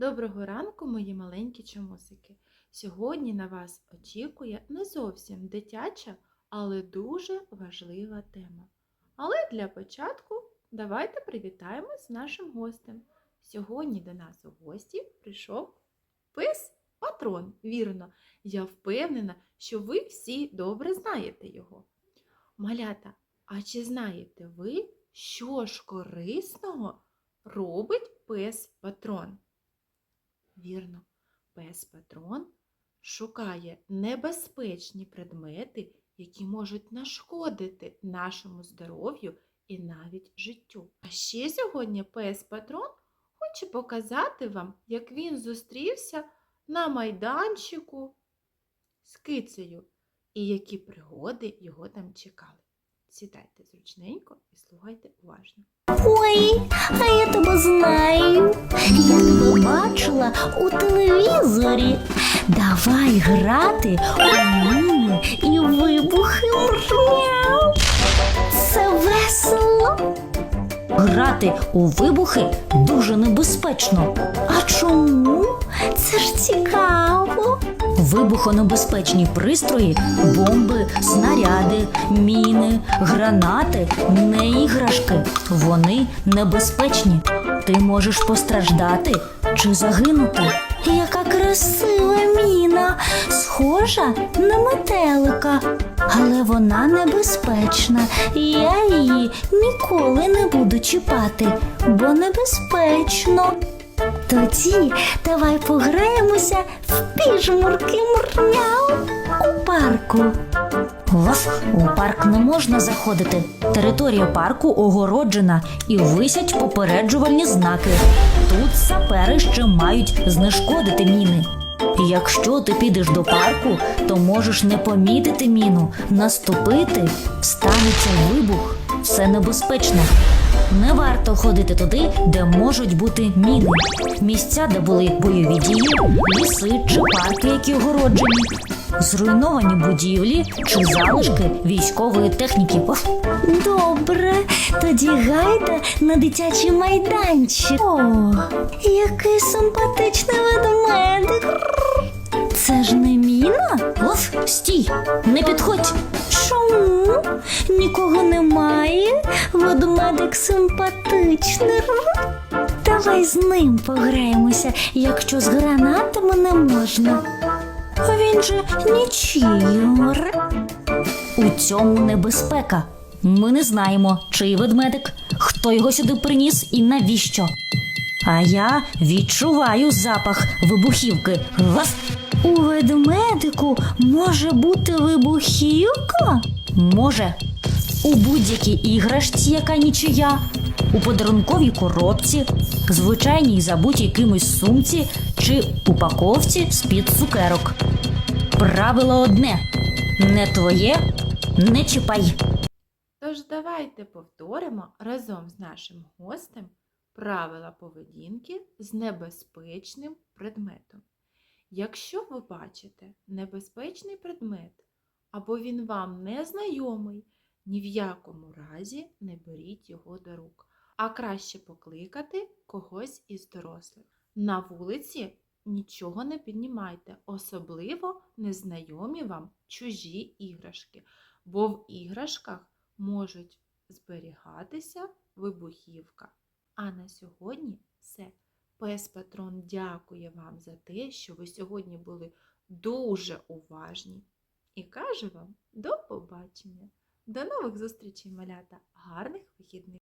Доброго ранку, мої маленькі чомусики. Сьогодні на вас очікує не зовсім дитяча, але дуже важлива тема. Але для початку давайте привітаємось з нашим гостем. Сьогодні до нас у гості прийшов пес патрон. Вірно, я впевнена, що ви всі добре знаєте його. Малята, а чи знаєте ви, що ж корисного робить пес патрон? Вірно, пес патрон шукає небезпечні предмети, які можуть нашкодити нашому здоров'ю і навіть життю. А ще сьогодні пес патрон хоче показати вам, як він зустрівся на майданчику з кицею і які пригоди його там чекали. Сідайте зручненько і слухайте уважно. Ой, а я тебе знаю. Я тебе бачила у телевізорі. Давай грати у міни і вибухи. Мяу. Це весело. Грати у вибухи дуже небезпечно. А чому? Це ж цікаво. Вибухонебезпечні пристрої, бомби, снаряди, міни, гранати не іграшки. Вони небезпечні. Ти можеш постраждати чи загинути. Яка красива міна, схожа на метелика, але вона небезпечна. і Я її ніколи не буду чіпати, бо небезпечно. Тоді давай пограємося в піжмурки мурмяу у парку. Вас у парк не можна заходити. Територія парку огороджена і висять попереджувальні знаки. Тут сапери ще мають знешкодити міни. Якщо ти підеш до парку, то можеш не помітити міну, наступити, станеться вибух. Все небезпечно. Не варто ходити туди, де можуть бути міни. Місця, де були бойові дії, ліси чи парки, які огороджені, зруйновані будівлі чи залишки військової техніки. Добре, тоді гайда на дитячий майданчик. О, який симпатичний ведмедик. Це ж не міна? Оф, стій, не підходь. Чому? Нікого немає. Ведмедик симпатичний. Давай з ним пограємося, якщо з гранатами не можна. Він же нічийор. У цьому небезпека. Ми не знаємо, чий ведмедик, хто його сюди приніс і навіщо. А я відчуваю запах вибухівки. Вас у ведмедику може бути вибухівка? Може. У будь-якій іграшці, яка нічия, у подарунковій коробці, звичайній забутій кимось сумці чи упаковці з-під цукерок. Правило одне: не твоє, не чіпай. Тож давайте повторимо разом з нашим гостем правила поведінки з небезпечним предметом. Якщо ви бачите небезпечний предмет або він вам не знайомий, ні в якому разі не беріть його до рук, а краще покликати когось із дорослих. На вулиці нічого не піднімайте, особливо незнайомі вам чужі іграшки, бо в іграшках можуть зберігатися вибухівка. А на сьогодні все. Пес Патрон дякує вам за те, що ви сьогодні були дуже уважні. І каже вам до побачення. До нових зустрічей, малята! Гарних вихідних!